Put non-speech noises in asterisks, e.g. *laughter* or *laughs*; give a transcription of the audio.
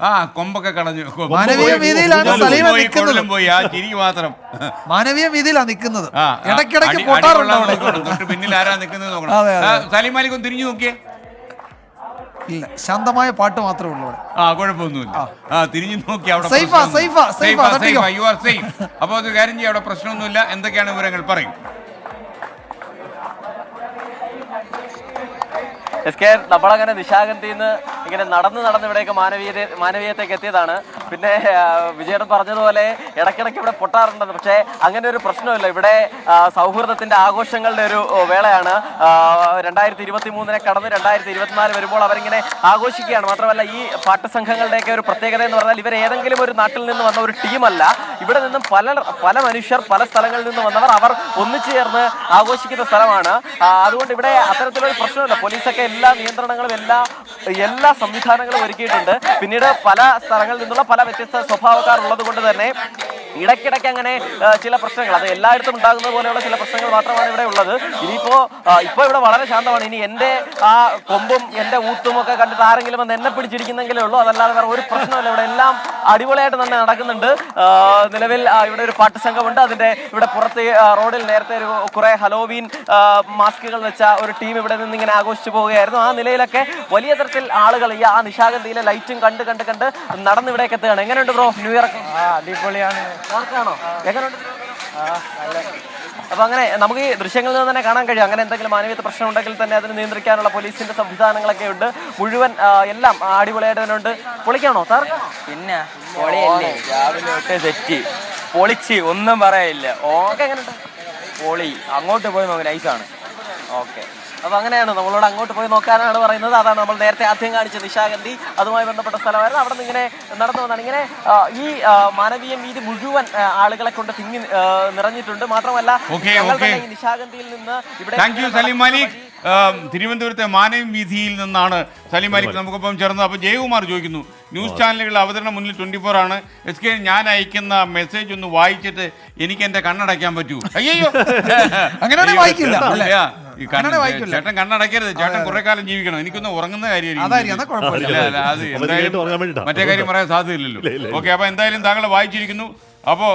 ആ, കൊമ്പൊക്കെ കളഞ്ഞു. മാനവീയ വീതിയിലാണ് ഊഞ്ഞാലും സലീം നിൽക്കുന്നത്. പോയി ആ ചിരി മാത്രം. മാനവീയ വീതിയിലാണ് നിൽക്കുന്നത് ഇടയ്ക്കിടയ്ക്ക് പൊട്ടാറുണ്ട്. തൊട്ട് പിന്നിൽ ആരാ നിൽക്കുന്നത് നോക്കണം. സലീം മാലിക് ഒന്ന് തിരിഞ്ഞു നോക്കിയേ. ഇല്ല ശാന്തമായ പാട്ട് മാത്രമേ ഉള്ളൂ അവിടെ. ആ കുഴപ്പമൊന്നുമില്ല. ആ. തിരിഞ്ഞു നോക്കി അവിടെ safe ആ, തട്ടിക്കോ. യു ആർ സേഫ് അപ്പോൾ അത് കാര്യം ചെയ്യാം അവിടെ പ്രശ്നമൊന്നുമില്ല. എന്തൊക്കെയാണ് വിവരങ്ങൾ പറയും. എസ് കെ നമ്മളങ്ങനെ നിശാഗന്ധിയിൽ നിന്ന് ഇങ്ങനെ നടന്ന് നടന്ന് ഇവിടേക്ക് മാനവീയ മാനവീയത്തേക്ക് എത്തിയതാണ്. പിന്നെ വിജയേട്ടൻ പറഞ്ഞതുപോലെ ഇടയ്ക്കിടയ്ക്ക് ഇവിടെ പൊട്ടാറുണ്ടെന്ന്. പക്ഷേ അങ്ങനെ ഒരു പ്രശ്നമില്ല. ഇവിടെ സൗഹൃദത്തിന്റെ ആഘോഷങ്ങളുടെ ഒരു വേളയാണ്. രണ്ടായിരത്തി ഇരുപത്തി മൂന്നിനെ കടന്ന് രണ്ടായിരത്തി ഇരുപത്തിനാല് വരുമ്പോൾ അവരിങ്ങനെ ആഘോഷിക്കുകയാണ്. മാത്രമല്ല ഈ പാട്ട് സംഘങ്ങളുടെയൊക്കെ ഒരു പ്രത്യേകത എന്ന് പറഞ്ഞാൽ ഇവർ ഏതെങ്കിലും ഒരു നാട്ടിൽ നിന്ന് വന്ന ഒരു ടീമല്ല. ഇവിടെ നിന്നും പല പല മനുഷ്യർ പല സ്ഥലങ്ങളിൽ നിന്ന് വന്നവർ അവർ ഒന്നിച്ചു ചേർന്ന് ആഘോഷിക്കുന്ന സ്ഥലമാണ്. അതുകൊണ്ട് ഇവിടെ അത്തരത്തിലൊരു പ്രശ്നമില്ല. പോലീസൊക്കെ എല്ലാ നിയന്ത്രണങ്ങളും എല്ലാ എല്ലാ സംവിധാനങ്ങളും ഒരുക്കിയിട്ടുണ്ട്. പിന്നീട് പല സ്ഥലങ്ങളിൽ നിന്നുള്ള പല വ്യത്യസ്ത സ്വഭാവക്കാർ ഉള്ളത് കൊണ്ട് തന്നെ ഇടയ്ക്കിടയ്ക്ക് അങ്ങനെ ചില പ്രശ്നങ്ങൾ അത് എല്ലായിടത്തും ഉണ്ടാകുന്ന പോലെയുള്ള ചില പ്രശ്നങ്ങൾ മാത്രമാണ് ഇവിടെ ഉള്ളത്. ഇനിയിപ്പോ ഇപ്പൊ ഇവിടെ വളരെ ശാന്തമാണ്. ഇനി എന്റെ ആ കൊമ്പും എന്റെ ഊത്തും ഒക്കെ കണ്ടിട്ട് ആരെങ്കിലും വന്ന് എന്നെ പിടിച്ചിരിക്കുന്നെങ്കിലേ ഉള്ളൂ. അതല്ലാതെ വേറെ ഒരു പ്രശ്നമില്ല ഇവിടെ എല്ലാം അടിപൊളിയായിട്ട് തന്നെ നടക്കുന്നുണ്ട്. നിലവിൽ ഇവിടെ ഒരു പാട്ട് സംഘമുണ്ട്. അതിന്റെ ഇവിടെ പുറത്ത് റോഡിൽ നേരത്തെ ഒരു കുറെ ഹലോവീൻ മാസ്കുകൾ വെച്ച ഒരു ടീം ഇവിടെ നിന്ന് ഇങ്ങനെ ആഘോഷിച്ചു പോവുകയായിരുന്നു. ആ നിലയിലൊക്കെ വലിയ തരത്തിൽ ആളുകൾ ഈ ആ നിശാഗന്ധിയിലെ ലൈറ്റും കണ്ട് കണ്ട് കണ്ട് നടന്ന് ഇവിടേക്ക് എത്തുകയാണ്. എങ്ങനെയുണ്ട് ബ്രോ? ന്യൂ ഇയർ ഒക്കെ അടിപൊളിയാണ്. ആർക്കാണോ എങ്ങനെയുണ്ട് അപ്പൊ അങ്ങനെ നമുക്ക് ഈ ദൃശ്യങ്ങളിൽ നിന്ന് തന്നെ കാണാൻ കഴിയും. അങ്ങനെ എന്തെങ്കിലും മാനവീയത പ്രശ്നം ഉണ്ടെങ്കിൽ തന്നെ അതിന് നിയന്ത്രിക്കാനുള്ള പോലീസിന്റെ സംവിധാനങ്ങളൊക്കെ ഉണ്ട്. മുഴുവൻ എല്ലാം ആ, അടിപൊളിയായിട്ട് തന്നെ ഉണ്ട്. പൊളിക്കാണോ സാർ? പിന്നെ പൊളിയല്ലേ? രാവിലെ തൊട്ട് സെറ്റ് പൊളിച്ച് ഒന്നും പറയില്ല ഓക്കെ എങ്ങനെയുണ്ട് പൊളി. അങ്ങോട്ട് പോയി നോക്കി നൈസാണ്. ഓക്കെ. അപ്പൊ അങ്ങനെയാണ് നമ്മളോട് അങ്ങോട്ട് പോയി നോക്കാനാണ് പറയുന്നത്. അതാണ് നമ്മൾ നേരത്തെ ആദ്യം കാണിച്ച നിശാഗന്ധി അതുമായി ബന്ധപ്പെട്ട സ്ഥലമായിരുന്നു. അവിടെ നിന്ന് ഇങ്ങനെ നടന്നു വന്നാണ്. ഇങ്ങനെ ഈ മാനവീയ വീതി മുഴുവൻ ആളുകളെ കൊണ്ട് തിങ്ങി നിറഞ്ഞിട്ടുണ്ട്. മാത്രമല്ല ഈ നിശാഗന്ധിയിൽ നിന്ന് ഇവിടെ സലീം മാലിക്. തിരുവനന്തപുരത്തെ മാനവീയ വീതിയിൽ നിന്നാണ് സലീം മാലിക് നമുക്കൊപ്പം ചേർന്നത്. അപ്പോൾ ജയകുമാർ ചോദിക്കുന്നു ന്യൂസ് ചാനലുകളുടെ അവതരണം മുന്നിൽ ട്വന്റി ഫോർ ആണ്. എസ് കെ ഞാൻ അയക്കുന്ന മെസ്സേജ് ഒന്ന് വായിച്ചിട്ട് എനിക്ക് എന്റെ കണ്ണടയ്ക്കാൻ പറ്റൂ. അയ്യോ *laughs* അങ്ങനെ വായിക്കില്ല, ചേട്ടൻ ചേട്ടൻ കുറെ കാലം ജീവിക്കണം. എനിക്കൊന്ന് ഉറങ്ങുന്ന വേണ്ടിയിട്ടാ. മറ്റേ കാര്യം പറയാൻ സാധ്യതയില്ലല്ലോ. ഓക്കെ അപ്പൊ എന്തായാലും താങ്കൾ വായിച്ചിരിക്കുന്നു. അപ്പോ